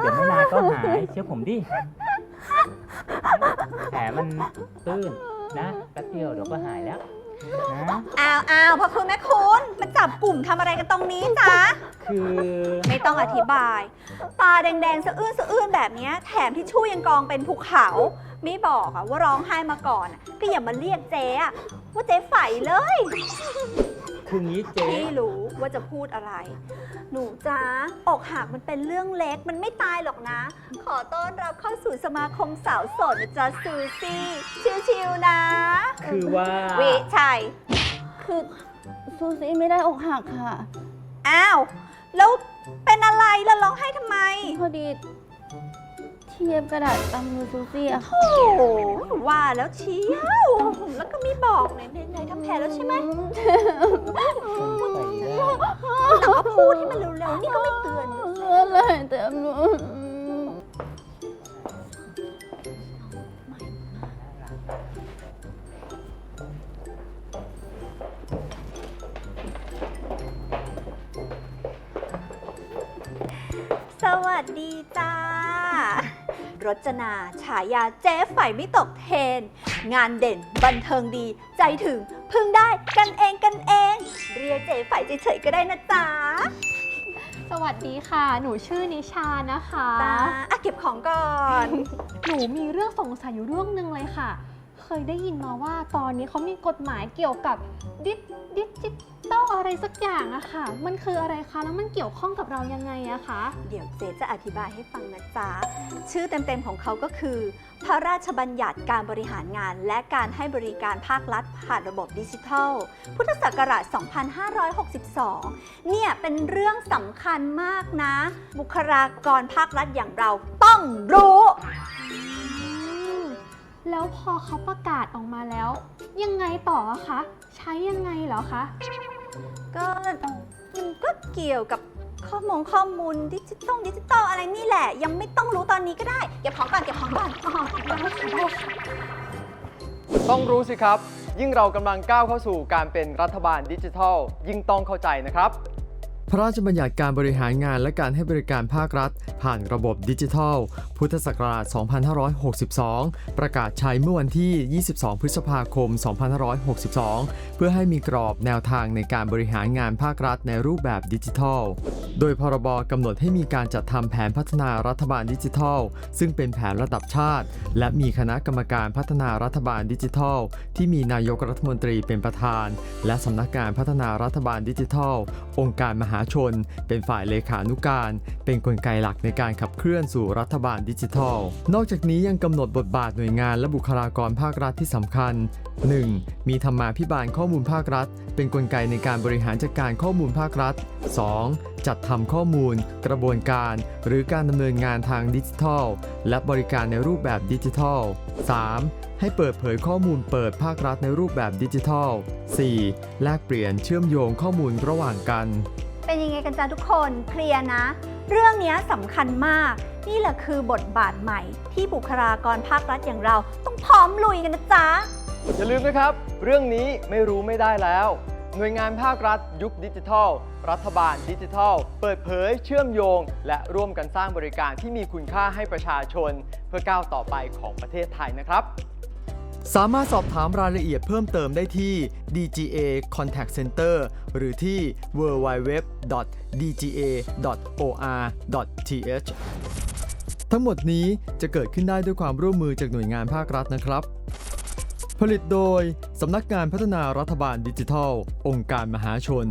เดี๋ยวไม่นานก็หายเชื่อผมดิแผลมันตื้นนะแป๊บเดียวเดี๋ยวก็หายแล้วนะอ้าวอ้าวพ่อคุณแม่คุณมาจับกลุ่มทำอะไรกันตรงนี้จ๊ะ คือไม่ต้องอธิบาย ตาแดงๆสะอื้นสะอื้นแบบเนี้ยแถมที่ชู่ยังกองเป็นภูเขา ไม่บอกอะว่าร้องไห้มาก่อนอะก็อย่ามาเรียกเจ๊อะว่าเจ๊ไฝเลย คืองี้เจ๊พี่รู้ว่าจะพูดอะไร หนูจ้าอกหักมันเป็นเรื่องเล็กมันไม่ตายหรอกนะ ขอต้อนรับเข้าสู่สมาคมสาวโสดนะจ๊ะซูซี่ ชิวๆนะ คือว่า วิชัย คือซูซี่ไม่ได้อกหักค่ะ อ้าว แล้วเป็นอะไรแล้วร้องไห้ทำไม พอดี เทียบกระดาษตามมือซูซี่อะค่ะโอ้โหว่าแล้วเชียวแล้วก็ไม่บอกไหนไหนทำแผลแล้วใช่ไหมแต่ว่าพูดให้มันเร็วๆ นี่ก็ไม่เตือนอะไรแต่หนูสวัสดีจ้า รจนา ฉายาเจ๊ไฝไม่ตกเทรนงานเด่นบันเทิงดี ใจถึงพึ่งได้กันเองกันเอง เรียกเจ๊ไฝเฉยๆก็ได้นะจ๊ะสวัสดีค่ะ หนูชื่อนิชานะคะ จ้าอะเก็บของก่อน หนูมีเรื่องสงสัยอยู่เรื่องหนึ่งเลยค่ะ เคยได้ยินมาว่าตอนนี้เขามีกฎหมายเกี่ยวกับดิดิจิตอลอะไรสักอย่างอะค่ะ มันคืออะไรคะ แล้วมันเกี่ยวข้องกับเรายังไงอะคะ เดี๋ยวเจ๊จะอธิบายให้ฟังนะจ๊ะ ชื่อเต็มๆของเขาก็คือ พระราชบัญญัติการบริหารงาน และการให้บริการภาครัฐผ่านระบบดิจิทัล พุทธศักราช 2562 เนี่ยเป็นเรื่องสำคัญมากนะ บุคลากรภาครัฐอย่างเราต้องรู้ แล้วพอเขาประกาศออกมาแล้ว ยังไงต่ออะคะ ใช้ยังไงเหรอคะ ก็มันก็เกี่ยวกับข้อมูลข้อมูลดิจิตอลดิจิตอลอะไรนี่แหละ ยังไม่ต้องรู้ตอนนี้ก็ได้เก็บของก่อนเก็บของก่อนอ๋อได้ค่ะได้ค่ะต้องรู้สิครับ ยิ่งเรากำลังก้าวเข้าสู่การเป็นรัฐบาลดิจิทัล ยิ่งต้องเข้าใจนะครับ พระราชบัญญัติการบริหารงานและการให้บริการภาครัฐ ผ่านระบบดิจิทัล พุทธศักราช 2562 ประกาศใช้เมื่อวันที่ 22 พฤษภาคม 2562 เพื่อให้มีกรอบแนวทางในการบริหารงานภาครัฐในรูปแบบดิจิทัล โดยพรบกำหนดให้มีการจัดทำแผนพัฒนารัฐบาลดิจิทัล ซึ่งเป็นแผนระดับชาติ และมีคณะกรรมการพัฒนารัฐบาลดิจิทัล ที่มีนายกรัฐมนตรีเป็นประธาน และสำนักงานพัฒนารัฐบาลดิจิทัล องค์การมหาชน เป็นฝ่ายเลขานุการ เป็นกลไกหลักในการขับเคลื่อนสู่รัฐบาลดิจิทัล นอกจากนี้ยังกำหนดบทบาทหน่วยงานและบุคลากรภาครัฐที่สำคัญ 1. มีธรรมาภิบาลข้อมูลภาครัฐ เป็นกลไกในการบริหารจัดการข้อมูลภาครัฐ 2. จัดทำข้อมูล กระบวนการ หรือการดำเนินงานทางดิจิทัล และบริการในรูปแบบดิจิทัล 3. ให้เปิดเผยข้อมูลเปิดภาครัฐในรูปแบบดิจิทัล 4. แลกเปลี่ยนเชื่อมโยงข้อมูลระหว่างกัน เป็นยังไงกันจ้าทุกคนเคลียร์นะ เรื่องนี้สำคัญมาก นี่แหละคือบทบาทใหม่ ที่บุคลากรภาครัฐอย่างเราต้องพร้อมลุยกันนะจ๊ะ อย่าลืมนะครับ เรื่องนี้ไม่รู้ไม่ได้แล้ว หน่วยงานภาครัฐยุคดิจิทัล รัฐบาลดิจิทัล เปิดเผย เชื่อมโยง และร่วมกันสร้างบริการที่มีคุณค่าให้ประชาชน เพื่อก้าวต่อไปของประเทศไทยนะครับ สามารถสอบถามรายละเอียดเพิ่มเติมได้ที่ DGA Contact Center หรือที่ www.dga.or.th ทั้งหมดนี้จะเกิดขึ้นได้ด้วยความร่วมมือจากหน่วยงานภาครัฐนะครับ ผลิตโดย สำนักงานพัฒนารัฐบาลดิจิทัล องค์การมหาชน